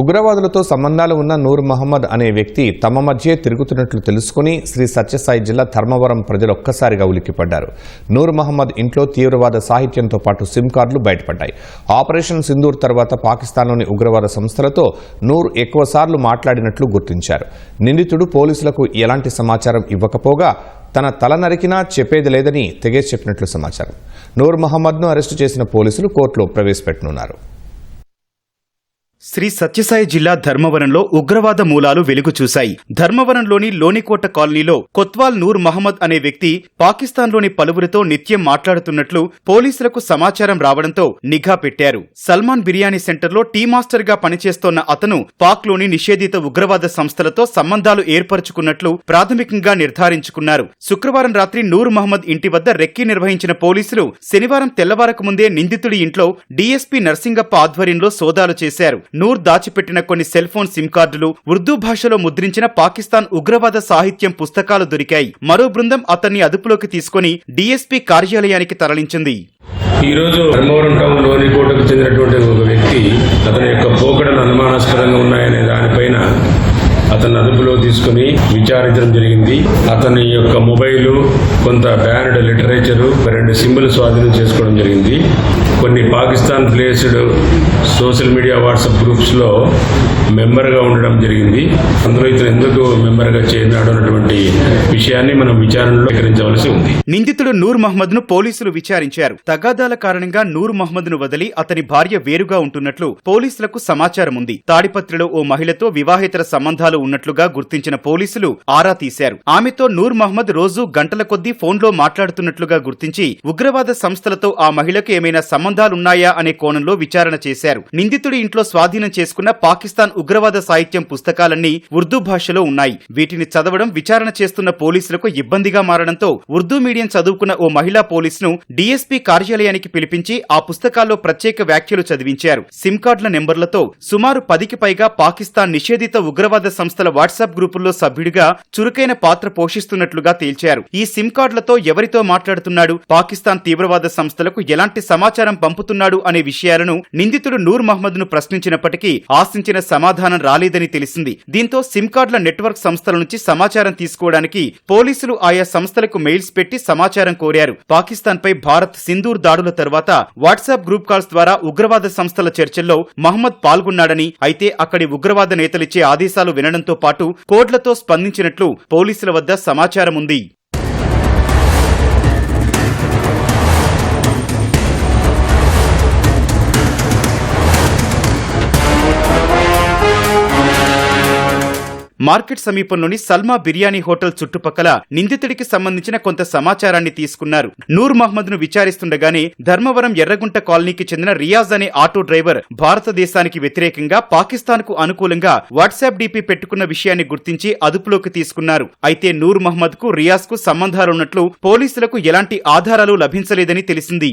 ఉగ్రవాదులతో సంబంధాలు ఉన్న నూర్ మహమ్మద్ అనే వ్యక్తి తమ మధ్యే తిరుగుతున్నట్లు తెలుసుకుని శ్రీ సత్యసాయి జిల్లా ధర్మవరం ప్రజలు ఒక్కసారిగా ఉలిక్కిపడ్డారు. నూర్ మహమ్మద్ ఇంట్లో తీవ్రవాద సాహిత్యంతో పాటు సిమ్ కార్డులు బయటపడ్డాయి. ఆపరేషన్ సింధూర్ తర్వాత పాకిస్తాన్లోని ఉగ్రవాద సంస్థలతో నూర్ ఎక్కువసార్లు మాట్లాడినట్లు గుర్తించారు. నిందితుడు పోలీసులకు ఎలాంటి సమాచారం ఇవ్వకపోగా తన తల నరికినా చెప్పేది లేదని తెగేసి చెప్పినట్లు సమాచారం. నూర్ మహమ్మద్ను అరెస్టు చేసిన పోలీసులు కోర్టులో ప్రవేశపెట్టనున్నారు. శ్రీ సత్యసాయి జిల్లా ధర్మవరంలో ఉగ్రవాద మూలాలు వెలుగు చూశాయి. ధర్మవరంలోని లోనికోట కాలనీలో కొత్వాల్ నూర్ మహమ్మద్ అనే వ్యక్తి పాకిస్తాన్లోని పలువురితో నిత్యం మాట్లాడుతున్నట్లు పోలీసులకు సమాచారం రావడంతో నిఘా పెట్టారు. సల్మాన్ బిర్యానీ సెంటర్లో టీ మాస్టర్గా పనిచేస్తోన్న అతను పాక్లోని నిషేధిత ఉగ్రవాద సంస్థలతో సంబంధాలు ఏర్పరచుకున్నట్లు ప్రాథమికంగా నిర్ధారించుకున్నారు. శుక్రవారం రాత్రి నూర్ మహమ్మద్ ఇంటి వద్ద రెక్కీ నిర్వహించిన పోలీసులు శనివారం తెల్లవారకు ముందే నిందితుడి ఇంట్లో డీఎస్పీ నర్సింగప్ప ఆధ్వర్యంలో సోదాలు చేశారు. నూర్ దాచిపెట్టిన కొన్ని సెల్ ఫోన్ సిమ్ కార్డులు ఉర్దూ భాషలో ముద్రించిన పాకిస్తాన్ ఉగ్రవాద సాహిత్యం పుస్తకాలు దొరికాయి. మరో బృందం అతన్ని అదుపులోకి తీసుకుని డీఎస్పీ కార్యాలయానికి తరలించింది. ఈరోజు ధర్మవరం టౌన్లోని కోటకు చెందినటువంటి ఒక వ్యక్తి అతని యొక్క పోకడలు అనుమానాస్పదంగా ఉన్నాయనే దానిపైన అతన్ని అదుపులో తీసుకుని విచారించడం జరిగింది. అతని యొక్క మొబైల్ కొంత బ్యానడ్ లిటరేచర్ రెండు సింబల్ స్వాధీనం చేసుకోవడం జరిగింది. కొన్ని Pakistan placed social media WhatsApp గ్రూప్స్లో మెంబర్గా ఉండడం జరిగింది. అందులో ఇతను ఎందుకు మెంబర్గా చేరినాడు అన్నటువంటి విషయాన్ని మనం విచారణలో వికరించవలసి ఉంది. నిందితుడు నూర్ మహమ్మద్ను పోలీసులు విచారించారు. తగాదాల కారణంగా నూర్ మహమ్మద్ను వదిలి అతని భార్య వేరుగా ఉంటున్నట్లు పోలీసులకు సమాచారం ఉంది తాడిపత్రిలో ఓ మహిళతో వివాహేతర సంబంధాలు ఉన్నట్లుగా గుర్తించిన పోలీసులు ఆరా తీశారు. ఆమెతో నూర్ మహమ్మద్ రోజు గంటల కొద్దీ ఫోన్లో మాట్లాడుతున్నట్లుగా గుర్తించి ఉగ్రవాద సంస్థలతో ఆ మహిళకు ఏమైనా సంబంధాలున్నాయా అనే కోణంలో విచారణ చేశారు. నిందితుడి ఇంట్లో స్వాధీనం చేసుకున్న పాకిస్తాన్ ఉగ్రవాద సాహిత్యం పుస్తకాలన్నీ ఉర్దూ భాషలో ఉన్నాయి. వీటిని చదవడం విచారణ చేస్తున్న పోలీసులకు ఇబ్బందిగా మారడంతో ఉర్దూ మీడియం చదువుకున్న ఓ మహిళా పోలీసును డీఎస్పీ కార్యాలయానికి పిలిపించి ఆ పుస్తకాల్లో ప్రత్యేక వ్యాఖ్యలు చదివించారు. సిమ్ కార్డుల నెంబర్లతో సుమారు పదికి పైగా పాకిస్తాన్ నిషేధిత ఉగ్రవాద సంస్థల వాట్సాప్ గ్రూపుల్లో సభ్యుడిగా చురుకైన పాత్ర పోషిస్తున్నట్లుగా తేల్చారు. ఈ సిమ్ కార్డులతో ఎవరితో మాట్లాడుతున్నాడు? పాకిస్తాన్ తీవ్రవాద సంస్థలకు ఎలాంటి సమాచారం పంపుతున్నాడు అనే విషయాలను నిందితుడు నూర్ మహమ్మద్ను ప్రశ్నించినప్పటికీ ఆశించిన సమాధానం రాలేదని తెలిసింది. దీంతో సిమ్ కార్డుల నెట్వర్క్ సంస్థల నుంచి సమాచారం తీసుకోవడానికి పోలీసులు ఆయా సంస్థలకు మెయిల్స్ పెట్టి సమాచారం కోరారు. పాకిస్తాన్ పై భారత్ సింధూర్ దాడుల తర్వాత వాట్సాప్ గ్రూప్ కాల్స్ ద్వారా ఉగ్రవాద సంస్థల చర్చల్లో మహ్మద్ పాల్గొన్నాడని అయితే అక్కడి ఉగ్రవాద నేతలిచ్చే ఆదేశాలు వినడంతో పాటు కోడ్లతో స్పందించినట్లు పోలీసుల వద్ద సమాచారం ఉంది మార్కెట్ సమీపంలోని సల్మా బిర్యానీ హోటల్ చుట్టుపక్కల నిందితుడికి సంబంధించిన కొంత సమాచారాన్ని తీసుకున్నారు. నూర్ మహ్మద్ను విచారిస్తుండగానే ధర్మవరం ఎర్రగుంట కాలనీకి చెందిన రియాజ్ అనే ఆటో డ్రైవర్ భారతదేశానికి వ్యతిరేకంగా పాకిస్తాన్కు అనుకూలంగా వాట్సాప్ డీపీ పెట్టుకున్న విషయాన్ని గుర్తించి అదుపులోకి తీసుకున్నారు. అయితే నూర్ మహ్మద్కు రియాజ్కు సంబంధాలున్నట్లు పోలీసులకు ఎలాంటి ఆధారాలు లభించలేదని తెలిసింది.